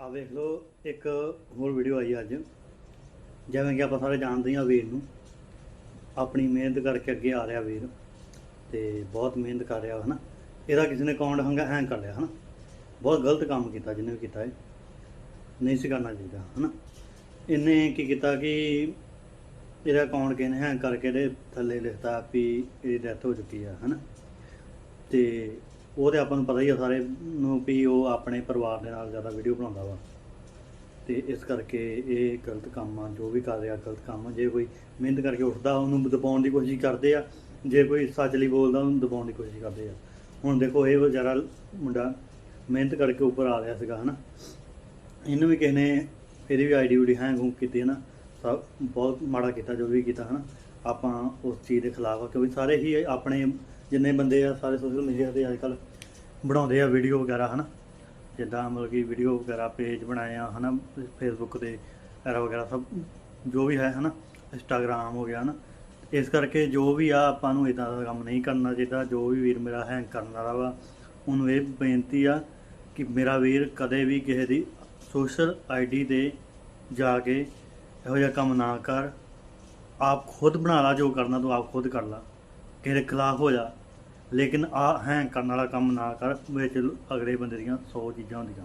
ਆ ਵੇਖ ਲਓ, ਇੱਕ ਹੋਰ ਵੀਡੀਓ ਆਈ ਅੱਜ। ਜਿਵੇਂ ਕਿ ਆਪਾਂ ਸਾਰੇ ਜਾਣਦੇ ਹਾਂ ਵੀਰ ਨੂੰ। ਆਪਣੀ ਮਿਹਨਤ ਕਰਕੇ ਅੱਗੇ ਆ ਰਿਹਾ ਵੀਰ ਤੇ ਬਹੁਤ ਮਿਹਨਤ ਕਰ ਰਿਹਾ, ਹਨਾ? ਇਹਦਾ ਕਿਸੇ ਨੇ ਅਕਾਊਂਟ ਹੰਗਾ ਹੈਂਗ ਕਰ ਲਿਆ, ਹਨਾ? ਬਹੁਤ ਗਲਤ ਕੰਮ ਕੀਤਾ, ਜਿਹਨੇ ਵੀ ਕੀਤਾ ਹੈ ਨਹੀਂ ਸੀ ਕਰਨਾ ਚਾਹੀਦਾ, ਹਨਾ? ਇਹਨੇ ਕੀ ਕੀਤਾ ਕਿ ਇਹਦਾ ਅਕਾਊਂਟ ਕਿਨੇ ਹੈਂਗ ਕਰਕੇ ਇਹਦੇ ਥੱਲੇ ਲਿਖਤਾ ਵੀ ਇਹਦੀ ਡੈਥ ਹੋ ਚੁੱਕੀ ਆ, ਹਨਾ? ਤੇ ਉਹ ਤੇ ਆਪਾਂ ਨੂੰ ਪਤਾ ਹੀ ਆ ਸਾਰੇ ਨੂੰ ਵੀ ਉਹ ਆਪਣੇ ਪਰਿਵਾਰ ਦੇ ਨਾਲ ਜ਼ਿਆਦਾ ਵੀਡੀਓ ਬਣਾਉਂਦਾ ਵਾ। ਤੇ ਇਸ ਕਰਕੇ ਇਹ ਗਲਤ ਕੰਮ ਆ, ਜੋ ਵੀ ਕਰ ਰਿਹਾ ਗਲਤ ਕੰਮ ਆ। ਜੇ ਕੋਈ ਮਿਹਨਤ ਕਰਕੇ ਉੱਠਦਾ, ਉਹਨੂੰ ਦਬਾਉਣ ਦੀ ਕੋਸ਼ਿਸ਼ ਕਰਦੇ ਆ। ਜੇ ਕੋਈ ਸੱਚ ਲਈ ਬੋਲਦਾ, ਉਹਨੂੰ ਦਬਾਉਣ ਦੀ ਕੋਸ਼ਿਸ਼ ਕਰਦੇ ਆ। ਹੁਣ ਦੇਖੋ, ਇਹ ਵਿਚਾਰਾ ਮੁੰਡਾ ਮਿਹਨਤ ਕਰਕੇ ਉੱਪਰ ਆ ਰਿਹਾ ਸੀਗਾ, ਹਨਾ। ਇਹਨੂੰ ਵੀ ਕਿਸੇ ਨੇ ਇਹਦੀ ਵੀ ਆਈਡੀ ਉਡੀ ਹੈਂਗ ਹੂੰਗ ਕੀਤੀ ਹੈ ਨਾ ਸਭ ਬਹੁਤ ਮਾੜਾ ਕੀਤਾ, ਜੋ ਵੀ ਕੀਤਾ, ਹਨਾ। ਆਪਾਂ ਉਸ ਚੀਜ਼ ਦੇ ਖਿਲਾਫ ਆ, ਕਿਉਂਕਿ ਸਾਰੇ ਹੀ ਆਪਣੇ ਜਿੰਨੇ ਬੰਦੇ ਆ, ਸਾਰੇ ਸੋਸ਼ਲ ਮੀਡੀਆ ਤੇ ਅੱਜ ਅੱਜਕੱਲ ਬਣਾਉਂਦੇ ਆ ਵੀਡੀਓ ਵਗੈਰਾ, ਹਨਾ। ਜਿੱਦਾਂ ਮਤਲਬ ਕਿ ਵੀਡੀਓ ਵਗੈਰਾ ਪੇਜ ਬਣਾਏ ਆ, ਹਨਾ ਫੇਸਬੁੱਕ ਤੇ, ਐਰਾ ਵਗੈਰਾ, ਸਭ ਜੋ ਵੀ ਹੈ, ਹਨਾ। ਇੰਸਟਾਗ੍ਰਾਮ ਹੋ ਗਿਆ, ਹਨਾ। ਇਸ ਕਰਕੇ ਜੋ ਵੀ ਆ, ਆਪਾਂ ਨੂੰ ਇਦਾਂ ਦਾ ਕੰਮ ਨਹੀਂ ਕਰਨਾ ਚਾਹੀਦਾ। ਜੋ ਵੀ ਵੀਰ ਮੇਰਾ ਹੈਂਗ ਕਰਨ ਵਾਲਾ ਵਾ, ਉਹਨੂੰ ਇਹ ਬੇਨਤੀ ਆ ਕਿ ਮੇਰਾ ਵੀਰ ਕਦੇ ਵੀ ਕਿਸੇ ਦੀ ਸੋਸ਼ਲ ਆਈਡੀ ਤੇ ਜਾ ਕੇ ਇਹੋ ਜਿਹਾ ਕੰਮ ਨਾ ਕਰ। ਆਪ ਖੁਦ ਬਣਾ ਲਾ, ਜੋ ਕਰਨਾ ਤੂੰ ਆਪ ਖੁਦ ਕਰ ਲਾ। ਕਿਸੇ ਖਿਲਾਫ ਹੋ ਜਾ। ਲੇਕਿਨ ਆ ਹੈਂਗ ਕਰਨ ਵਾਲਾ ਕੰਮ ਨਾ ਕਰ, ਵਿੱਚ ਅਗਲੇ ਬੰਦੇ ਦੀਆਂ 100 ਚੀਜ਼ਾਂ ਹੁੰਦੀਆਂ